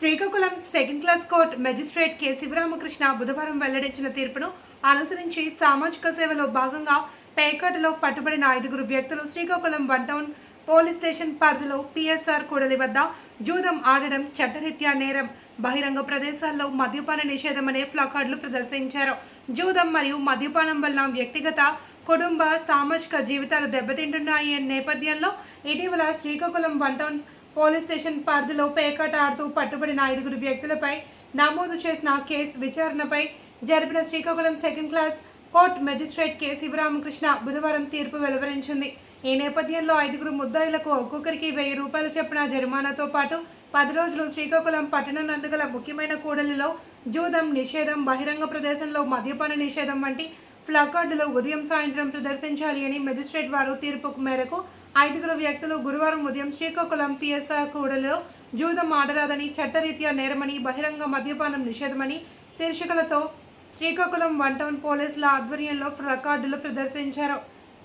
Srikakulam second class court magistrate K. Sivaramakrishna బుధవారం వెల్లడించిన తీర్పును అనుసరించి సామాజిక సేవలో భాగంగా పేకాటలో పట్టుబడిన ఐదుగురు వ్యక్తులు Srikakulam one town police station పరిధిలో పిఎస్ఆర్ కూడలి వద్ద జూదం ఆడడం చట్టరీత్యా నేరం బహిరంగ ప్రదేశాల్లో మద్యపాన నిషేధం అనే ప్లకార్డులు ప్రదర్శించారు. జూదం మరియు మద్యపానం వల్ల వ్యక్తిగత కుటుంబ సామాజిక జీవితాలు దెబ్బతింటున్నాయి అనే నేపథ్యంలో ఇటీవల Srikakulam one town police station పరిధిలో పేకాట ఆడుతూ పట్టుబడిన ఐదుగురు వ్యక్తులపై నమోదు చేసిన కేసు విచారణపై జరిపిన Srikakulam second class court magistrate K. Sivaramakrishna బుధవారం తీర్పు వెలువరించింది. ఈ నేపథ్యంలో ఐదుగురు ముద్దాయిలకు ఒక్కొక్కరికి వెయ్యి రూపాయల చొప్పున జరిమానాతో పాటు పది రోజులు శ్రీకాకుళం పట్టణం నందుగల ముఖ్యమైన కూడలిలో జూదం నిషేధం బహిరంగ ప్రదేశంలో మద్యపాన నిషేధం వంటి ప్లకార్డులు ఉదయం సాయంత్రం ప్రదర్శించాలి అని మెజిస్ట్రేట్ వారు తీర్పు మేరకు ఐదుగురు వ్యక్తులు గురువారం ఉదయం శ్రీకాకుళం పిఎస్ఆర్ కూడలో జూదం ఆడరాదని చట్టరీత్యా నేరమని బహిరంగ మద్యపానం నిషేధమని శీర్షికలతో శ్రీకాకుళం వన్ టౌన్ పోలీసుల ఆధ్వర్యంలో రికార్డులు ప్రదర్శించారు.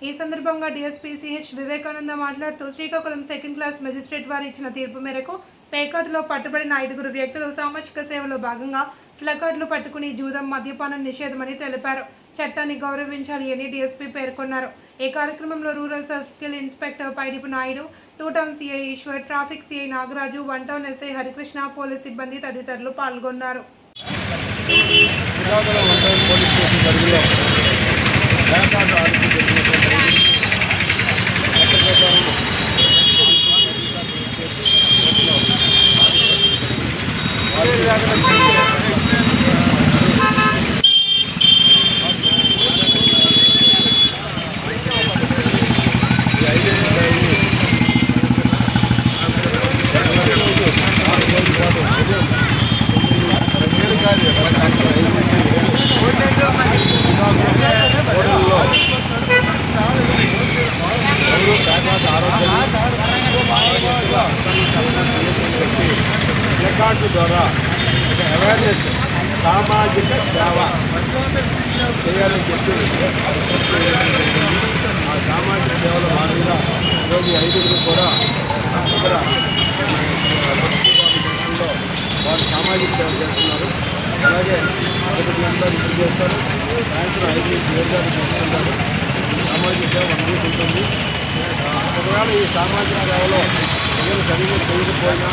ఈ సందర్భంగా డీఎస్పీ సిహెచ్ వివేకానంద మాట్లాడుతూ శ్రీకాకుళం సెకండ్ క్లాస్ మెజిస్ట్రేట్ వారు ఇచ్చిన తీర్పు మేరకు పేకాటులో పట్టుబడిన ఐదుగురు వ్యక్తులు సామాజిక సేవలో భాగంగా ఫ్లకార్డులు పట్టుకుని జూదం మద్యపానం నిషేధమని తెలిపారు. చట్టాన్ని గౌరవించాలి అని డీఎస్పీ పేర్కొన్నారు. ఈ కార్యక్రమంలో rural circle inspector Paidipu Naidu two town CI Eswar traffic CI Nagaraju one town SI Harikrishna police సిబ్బంది తదితరులు పాల్గొన్నారు. శ్రీకాకుళం ద్వారా ఒక అవేర్నెస్ సామాజిక సేవ చేయాలని చెప్పి ఆ సామాజిక సేవల భాగంగా ఈరోజు ఐదుగురు కూడా ఇక్కడ వారు సామాజిక సేవ చేస్తున్నారు. అలాగే ఒకటి గంటల ఇప్పుడు చేస్తారు? సాయంత్రం ఐదు నుంచి ఏడు సామాజిక సేవ అందరికీ ఉంటుంది. ఒకవేళ ఈ సామాజిక సేవలో ప్రజలు సరిగ్గా చేయకపోయినా